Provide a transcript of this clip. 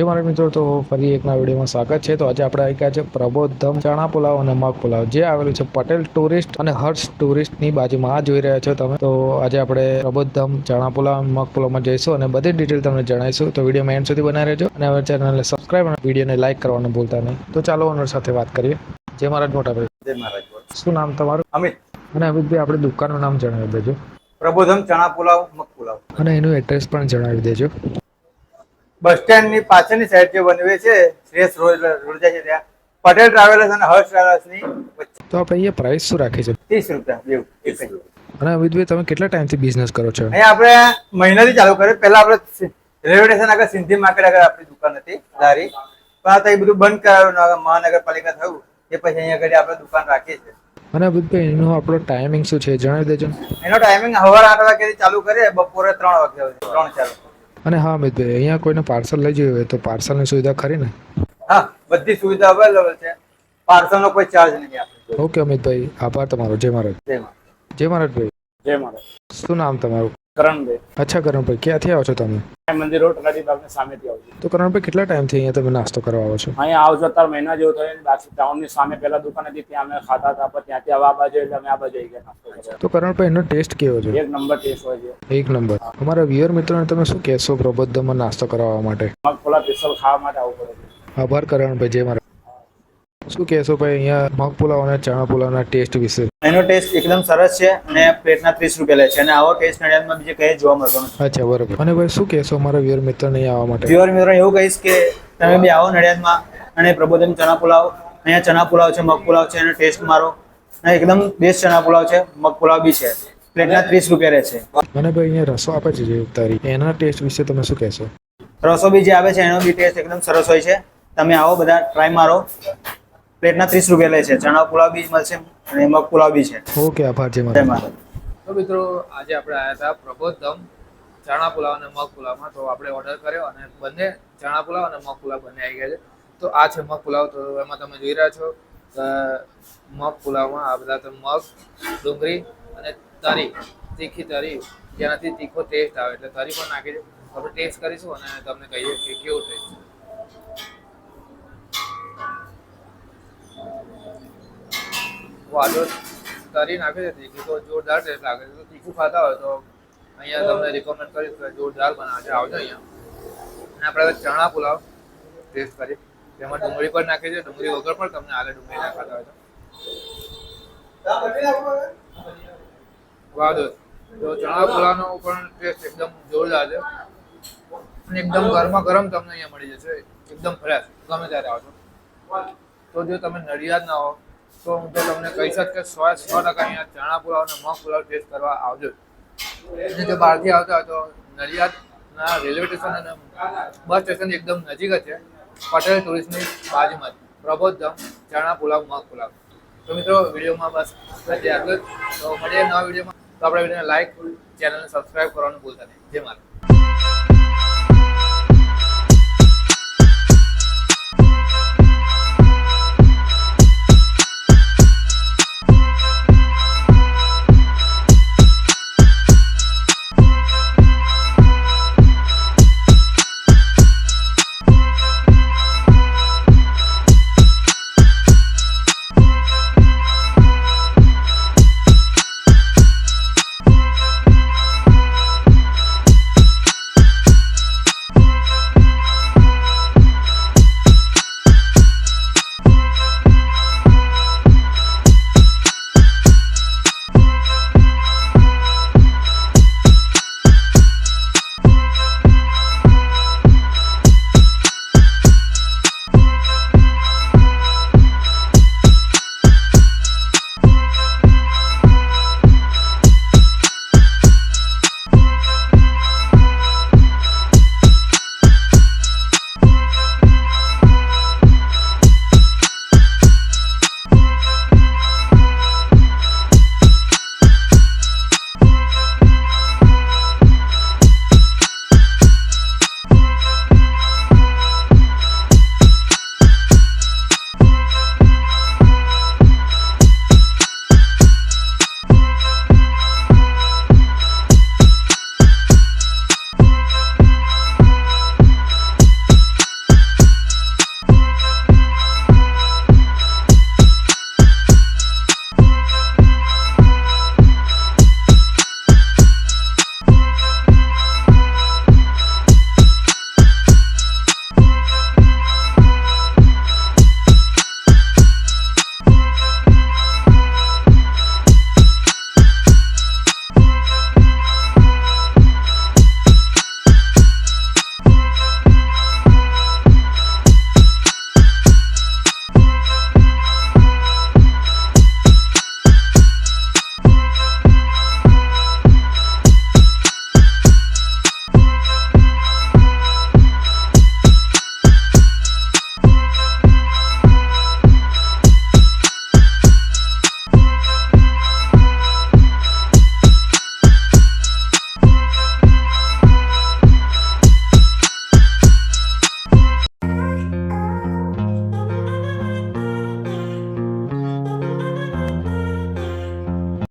જે મારા મિત્રો તો ફરી એકના વિડીયોમાં સ્વાગત છે. તો આજે આપણે આવી ગયા છે પ્રબોધમ ચણા પુલાવ અને મગ પુલાવ. જે આવેલું છે પટેલ ટુરિસ્ટ અને હર્ષ ટુરિસ્ટની બાજુમાં. જોઈ રહ્યા છો તમે. તો આજે આપણે પ્રબોધમ ચણા પુલાવ અને મગ પુલાવમાં જઈશું અને બધી ડિટેલ તમને જણાવીશું. તો વિડીયોમાં એન્ડ સુધી બનાવી રહેજો અને હવે ચેનલને સબસ્ક્રાઈબ અને વિડીયોને લાઇક કરવાનું ભૂલતા નહીં. તો ચાલો ઓનર સાથે વાત કરીએ. જે મારા મોટા ભાઈ. જય મહારાજ. શું નામ તમારું? અમિત. અને અમિતભાઈ આપણે દુકાનનું નામ જણાવી દેજો. પ્રબોધમ ચણા પુલાવ મગ પુલાવ. અને એનું એડ્રેસ પણ જણાવી દેજો. બસ સ્ટેન્ડની પાછળની સાઈડ જે બનવે છે શ્રેષ્ઠ રોડ રોડ જાય છે ત્યાં. પટેલ ટ્રાવેલર્સ અને હર્ષ ટ્રાવેલર્સની વચ્ચે. તો આપણે અહીંયા પ્રાઇસ શું રાખી છે? ત્રીસ રૂપિયા બેવ અને અમિતભાઈ તમે કેટલા ટાઈમથી બિઝનેસ કરો છો? અહીંયા આપણે મહિનાથી ચાલુ કર્યું. પહેલા આપણે રેલવે સ્ટેશન આગળ સિંધી માર્કેટ આગળ આપણી દુકાન હતી લારી પણ આ તો એ બધું બંધ કરાવ્યું મહાનગરપાલિકા થયું એ પછી અહીંયા આગળ આપણે દુકાન રાખીએ છીએ. અને અમિતભાઈ એનો આપણો ટાઈમિંગ શું છે? જણાવી દેજો એનો ટાઈમિંગ સવારે આઠ વાગ્યાથી ચાલુ કરીએ બપોરે ત્રણ વાગ્યા સુધી ત્રણ ચાર વાગે. અને હા અમિતભાઈ અહીંયા કોઈને પાર્સલ લઈ જવું હોય તો પાર્સલની સુવિધા ખરી ને? હા બધી સુવિધા અવેલેબલ છે. પાર્સલનો કોઈ ચાર્જ નહીં ઓકે અમિતભાઈ આભાર તમારો. જય મહારાજ જય મહારાજ. જય મહારાજભાઈ જય મહારાજ શું નામ તમારું? કરણભાઈ. અચ્છા કરણભાઈ ક્યાંથી આવો છો તમે? મંદિર રોડ તલાટી બાગની સામેથી આવું છું. તો કરણભાઈ કેટલા ટાઈમથી અહીંયા તમે નાસ્તો કરવા આવો છો? અહીંયા આવજો અત્યારે મહિના જેવું થયો બાકી ટાઉનની સામે પહેલા દુકાન હતી ત્યાં અમે ખાતા હતા પણ ત્યાંથી આવા બાજુ એટલે અમે આ બાજુ આવી ગયા નાસ્તો તો કરણભાઈ એનો ટેસ્ટ કેવો છે? એક નંબર ટેસ્ટ હોય છે. એક નંબર અમારા વિયર મિત્રોને તમે શું કહેશો પ્રબોધમાં નાસ્તો કરાવવા માટે? ફોલા સ્પેશિયલ ખાવા માટે આવવું પડે આભાર કરણભાઈ જય મહારાજ શું કહેશો ભાઈ અહીંયા મગ પુલાવ અને ચણા પુલાવના ટેસ્ટ વિશે? એનો ટેસ્ટ એકદમ સરસ છે અને પ્લેટના ત્રીસ રૂપિયા લે છે. અને આવો ટેસ્ટ નડિયાદમાં બીજે કઈ જોવા મળતો નથી. અચ્છા બરોબર. અને ભાઈ શું કહેશો મારા વિયર મિત્રને અહીંયા આવવા માટે? પ્યોર મિત્ર એવું કહીશ કે તમે બી આવો નડિયાદમાં અને પ્રબોધન ચણા પુલાવ અહીંયા ચણા પુલાવ છે મગ પુલાવ છે એનો ટેસ્ટ મારો. અને એકદમ બેસ્ટ ચણા પુલાવ છે મગ પુલાવ બી છે. પ્લેટના ત્રીસ રૂપિયા રહે છે. અને ભાઈ અહીંયા રસો આપે છે જે એના ટેસ્ટ વિશે તમે શું કહેશો? રસો બી જે આવે છે એનો બી ટેસ્ટ એકદમ સરસ હોય છે. તમે આવો બધા ટ્રાય મારો. પ્લેટના ત્રીસ રૂપિયા લે છે. ચણા પુલાવ બી મળશે અને મગ પુલાવ બી છે. ઓકે આભાર મહારાજ તો મિત્રો આજે આપણે આવ્યા હતા પ્રબોધમ ચણા પુલાવ અને મગ પુલાવમાં. તો આપણે ઓર્ડર કર્યો અને બંને ચણા પુલાવ અને મગ પુલાવ બંને આવી ગયા છે. તો આ છે મગ પુલાવ. તો એમાં તમે જોઈ રહ્યા છો મગ પુલાવમાં આ બધા તો મગ ડુંગળી અને તરી. તીખી તરી જેનાથી તીખો ટેસ્ટ આવે. એટલે તરી પણ નાખી છે. આપણે ટેસ્ટ કરીશું અને તમને કહીએ કે કેવું ટેસ્ટ વાદો તરી નાખે છે, તીખી તો જોરદાર ટેસ્ટ લાગે છે. તો તીખું ખાતા હોય તો અહીંયા તમને રિકમેન્ડ કરીશ કે જોરદાર બનાવે છે. આવજો અહીંયા. અને આપણે ચણા પુલાવ ટેસ્ટ કરીએ. તેમાં ડુંગળી પણ નાખે છે. ડુંગળી વગર પણ તમને આગળ ડુંગળી ના ખાતા હોય તો. વાદો. તો ચણા પુલાવનો પણ ટેસ્ટ એકદમ જોરદાર છે. અને એકદમ ગરમા ગરમ તમને અહીંયા મળી જશે. એકદમ ફ્રેશ ગમે ત્યારે આવજો. તો જો તમે નડિયાદ ના હો તો હું તો તમને કહી શકું કે સો સો ટકા અહીંયા ચણા પુલાવ અને મગ પુલાવ ટેસ્ટ કરવા આવજો અને જો બહારથી આવતા હોય તો નડિયાદના રેલવે સ્ટેશન અને બસ સ્ટેશન એકદમ નજીક જ છે. પટેલ ટુરિસ્ટની બાજુમાં જ. પ્રબોધમ ચણા પુલાવ મગ પુલાવ. તો મિત્રો, વિડીયોમાં બસ આટલું તો મળીએ નવા વિડીયોમાં. તો આપણે વિડીયોને લાઈક ચેનલને સબસ્ક્રાઈબ કરવાનું ભૂલતા નહીં. જે માતા